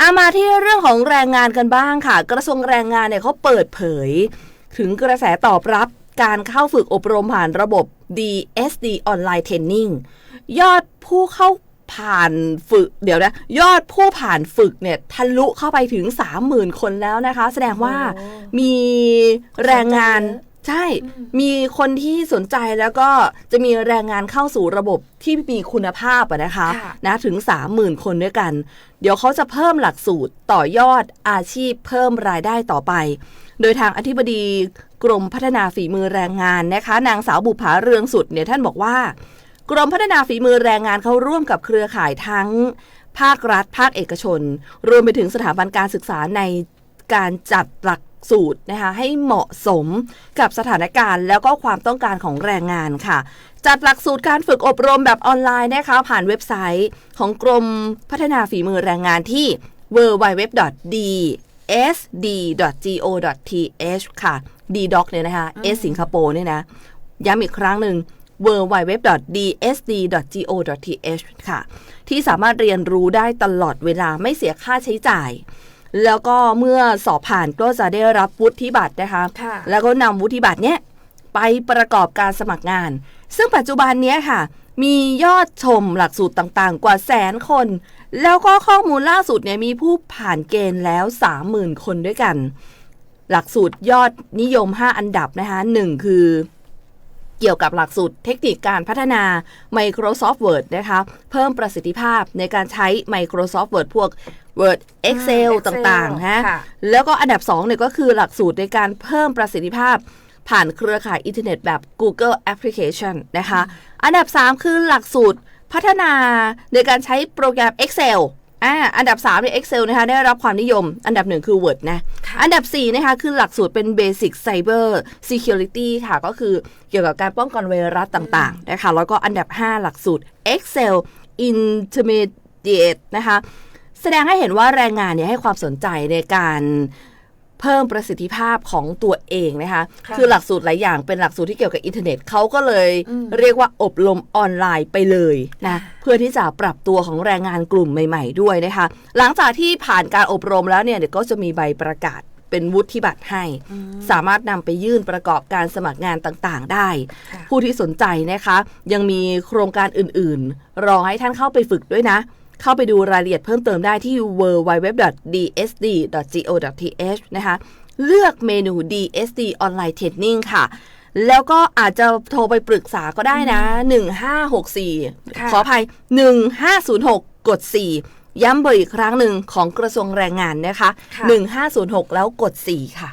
อามาที่เรื่องของแรงงานกันบ้างค่ะ กระทรวงแรงงานเนี่ยเขาเปิดเผย ถึงกระแสตอบรับการเข้าฝึกอบรมผ่านระบบ DSD Online Training ยอดผู้เข้าผ่านฝึก เดี๋ยวนะ ยอดผู้ผ่านฝึกเนี่ยทะลุเข้าไปถึง 30,000 คนแล้วนะคะ แสดงว่าโอ้มีแรงงานสน ใจเยอะใช่ มีคนที่สนใจแล้วก็จะมีแรงงานเข้าสู่ระบบที่มีคุณภาพอะนะคะค่ะ นะถึง 30,000 คนด้วยกัน เดี๋ยวเขาจะเพิ่มหลักสูตรต่อยอดอาชีพเพิ่มรายได้ต่อไป โดยทางอธิบดีกรมพัฒนาฝีมือแรงงานนะคะ นางสาวบุภาเรืองสุดเนี่ยท่านบอกว่า กรมพัฒนาฝีมือแรงงานเขาร่วมกับเครือข่ายทั้ง ภาครัฐ ภาคเอกชน รวมไปถึงสถาบันการศึกษาในการจัดหลัก สูตรนะคะให้เหมาะสมกับสถานการณ์ แล้วก็ความต้องการของแรงงานค่ะ จัดหลักสูตรการฝึกอบรมแบบออนไลน์นะคะ ผ่านเว็บไซต์ของกรมพัฒนาฝีมือแรงงานที่ www.dsd.go.th ค่ะ ddoc เนี่ยนะคะ s สิงคโปร์เนี่ยนะ ย้ำอีกครั้งหนึ่ง www.dsd.go.th ค่ะ ที่สามารถเรียนรู้ได้ตลอดเวลาไม่เสียค่าใช้จ่าย แล้วก็เมื่อสอบผ่านก็จะได้รับวุฒิบัตรนะคะค่ะแล้วก็นำวุฒิบัตรเนี้ยไปประกอบการสมัครงาน ซึ่งปัจจุบันเนี้ยค่ะ มียอดชมหลักสูตรต่างๆ กว่าแสนคน แล้วก็ข้อมูลล่าสุดเนี่ยมีผู้ผ่านเกณฑ์แล้ว 30,000 คนด้วยกัน หลักสูตรยอดนิยม 5 อันดับนะคะหนึ่งคือเกี่ยวกับหลักสูตรเทคนิคการพัฒนา Microsoft Word นะคะ เพิ่มประสิทธิภาพในการใช้ Microsoft Word พวก Word Excel อืมต่างๆนะค่ะแล้วก็อันดับ2เนี่ยก็คือหลักสูตรในการเพิ่มประสิทธิภาพผ่านเครือข่ายอินเทอร์เน็ตแบบ Google Application นะคะ อันดับ 3 คือหลักสูตรพัฒนาในการใช้โปรแกรม Excel อ่าอันดับ3เนี่ย Excel นะคะได้รับความนิยม อันดับ 1 คือ Word นะค่ะอันดับ 4 นะคะ คือหลักสูตรเป็น Basic Cyber Security ค่ะ ก็คือเกี่ยวกับการป้องกันไวรัสต่าง ๆ นะคะ แล้วก็อันดับ 5 หลักสูตร Excel Intermediate นะคะ แสดงให้เห็นว่าแรงงานเนี่ยให้ความสนใจในการเพิ่มประสิทธิภาพของตัวเองนะคะค่ะคือหลักสูตรหลายอย่างเป็นหลักสูตรที่เกี่ยวกับอินเทอร์เน็ตเขาก็เลยอืมเรียกว่าอบรมออนไลน์ไปเลยนะ เพื่อที่จะปรับตัวของแรงงานกลุ่มใหม่ ๆ ด้วยนะคะ หลังจากที่ผ่านการอบรมแล้วเนี่ยเดี๋ยวก็จะมีใบประกาศเป็นวุฒิบัตรให้ สามารถนำไปยื่นประกอบการสมัครงานต่างๆ ได้ค่ะผู้ที่สนใจนะคะ ยังมีโครงการอื่นๆ รอให้ท่านเข้าไปฝึกด้วยนะ เข้าไปดูรายละเอียดเพิ่มเติมได้ที่ www.dsd.go.th นะคะ เลือกเมนู DSD Online Training ค่ะ แล้วก็อาจจะโทรไปปรึกษาก็ได้นะ 1564ค่ะขออภัย 1506 กด 4 ย้ำเบอร์อีกครั้งหนึ่งของกระทรวงแรงงานนะคะค่ะ1506 แล้วกด 4 ค่ะ